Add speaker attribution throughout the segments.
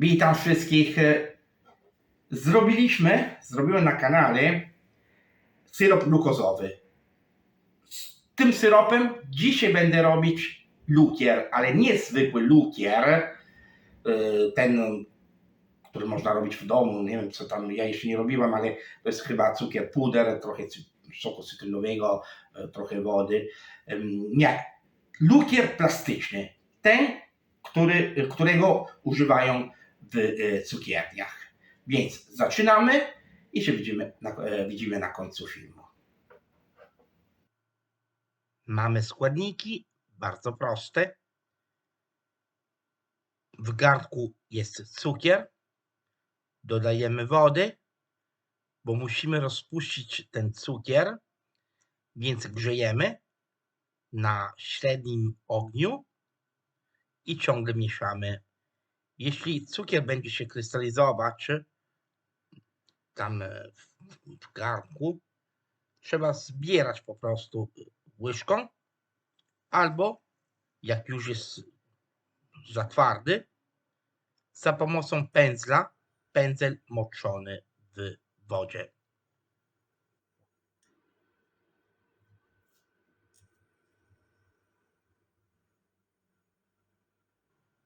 Speaker 1: Witam wszystkich. Zrobiliśmy, zrobiłem na kanale syrop glukozowy. Z tym syropem dzisiaj będę robić lukier, ale nie zwykły lukier, yy, ten, który można robić w domu. Nie wiem co tam, ja jeszcze nie robiłem, ale to jest chyba cukier puder, trochę soku cytrynowego, yy, trochę wody. Nie, lukier plastyczny. Ten, który, którego używają w e, cukierniach. Więc zaczynamy i się widzimy na, e, widzimy na końcu filmu.
Speaker 2: Mamy składniki bardzo proste. W garnku jest cukier. Dodajemy wody, bo musimy rozpuścić ten cukier, więc grzejemy na średnim ogniu i ciągle mieszamy. Jeśli cukier będzie się krystalizować tam e, w, w garnku, trzeba zbierać po prostu łyżką, albo jak już jest za twardy, za pomocą pędzla, pędzel moczony w wodzie.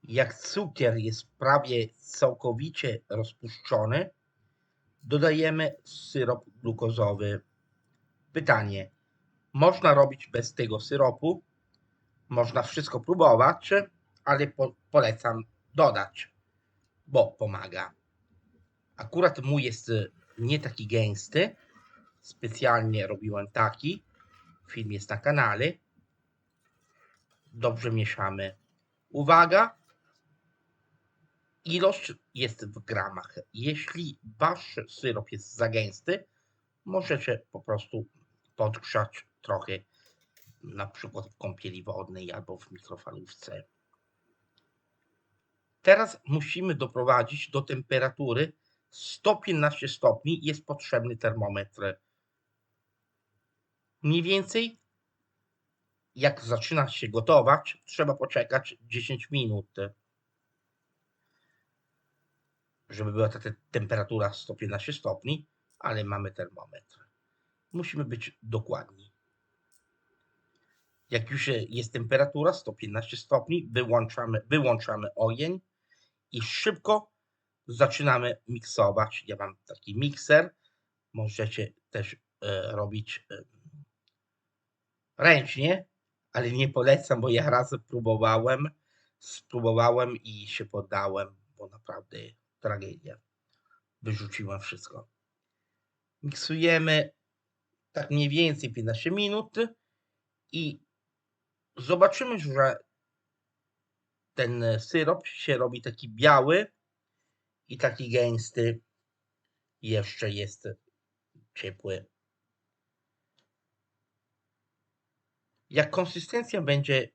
Speaker 2: Jak cukier jest prawie całkowicie rozpuszczony, dodajemy syrop glukozowy. Pytanie: można robić bez tego syropu? Można wszystko próbować, ale po, polecam dodać, bo pomaga. Akurat mój jest y, nie taki gęsty. Specjalnie robiłem taki. Film jest na kanale. Dobrze mieszamy. Uwaga! Ilość jest w gramach. Jeśli wasz syrop jest za gęsty, możecie po prostu podgrzać trochę, na przykład w kąpieli wodnej albo w mikrofalówce. Teraz musimy doprowadzić do temperatury 115 stopni. Jest potrzebny termometr. Mniej więcej jak zaczyna się gotować, trzeba poczekać 10 minut, żeby była ta te- temperatura 115 stopni, ale mamy termometr. Musimy być dokładni. Jak już jest temperatura 115 stopni, wyłączamy, wyłączamy ogień i szybko zaczynamy miksować. Ja mam taki mikser. Możecie też e, robić e, ręcznie, ale nie polecam, bo ja raz próbowałem, spróbowałem i się poddałem, bo naprawdę tragedia. Wyrzuciłem wszystko. Miksujemy tak mniej więcej 15 minut i zobaczymy, że ten syrop się robi taki biały i taki gęsty. Jeszcze jest ciepły. Jak konsystencja będzie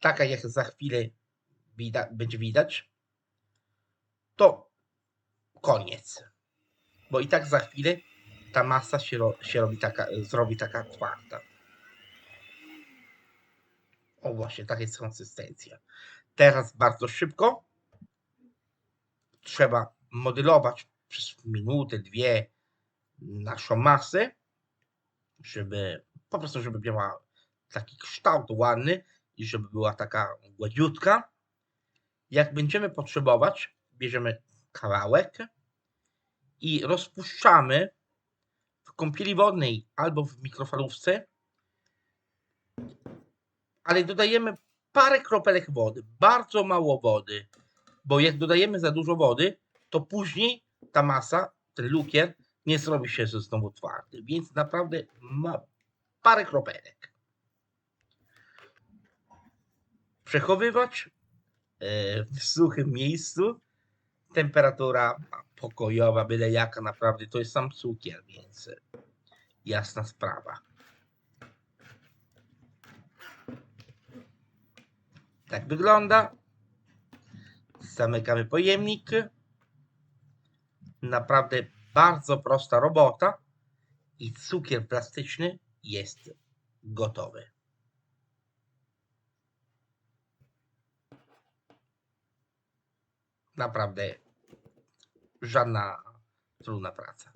Speaker 2: taka, jak za chwilę wida- będzie widać, to koniec. Bo i tak za chwilę ta masa się, ro- się robi taka, zrobi taka twarda. O właśnie, taka jest konsystencja. Teraz bardzo szybko trzeba modelować przez minutę, dwie naszą masę, żeby po prostu, żeby miała taki kształt ładny i żeby była taka gładziutka. Jak będziemy potrzebować, bierzemy kawałek i rozpuszczamy w kąpieli wodnej albo w mikrofalówce, ale dodajemy parę kropelek wody, bardzo mało wody, bo jak dodajemy za dużo wody, to później ta masa, ten lukier nie zrobi się znowu twardy, więc naprawdę ma parę kropelek. Przechowywać e, w suchym miejscu. Temperatura pokojowa, byle jaka, naprawdę to jest sam cukier, więc jasna sprawa. Tak wygląda. Zamykamy pojemnik. Naprawdę bardzo prosta robota i cukier plastyczny jest gotowy. naprawdę żadna trudna praca.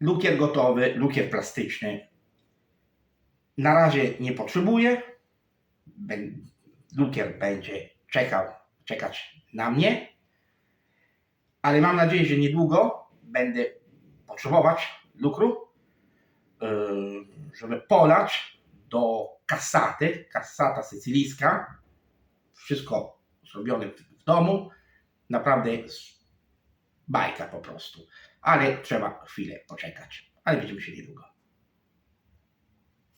Speaker 1: Lukier gotowy, lukier plastyczny. Na razie nie potrzebuję. Lukier będzie czekał, czekać na mnie. Ale mam nadzieję, że niedługo będę potrzebować lukru, yy, żeby polać do kassaty, kassata sycylijska. Wszystko zrobione w w domu. Naprawdę bajka po prostu ale trzeba chwilę poczekać. Ale widzimy się niedługo.